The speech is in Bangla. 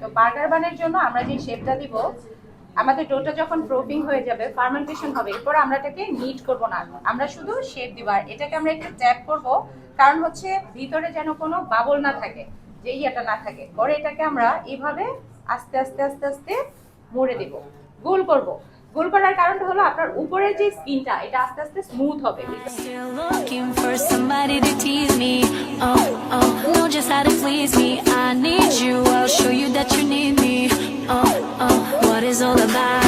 তো বার্গার বানের জন্য আমরা যে শেপটা দিব, আমাদের ডোটা যখন প্রোপিং হয়ে যাবে ফার্মেন্টেশন হবে, এরপর আমরা এটাকে নিট করব না। আমরা শুধু শেপ দিব, আর এটাকে আমরা একটু ট্যাপ করব, কারণ হচ্ছে ভিতরে যেন কোনো বাবল না থাকে, যে ইয়েটা না থাকে। পরে এটাকে আমরা এইভাবে আস্তে আস্তে আস্তে আস্তে মুড়ে দেব। গোল করব। গোল করার কারণটা হলো আপনার উপরের যে স্কিনটা এটা আস্তে আস্তে স্মুথ হবে। please me. I need you, I'll show you that you need me. Oh, oh, what is all about?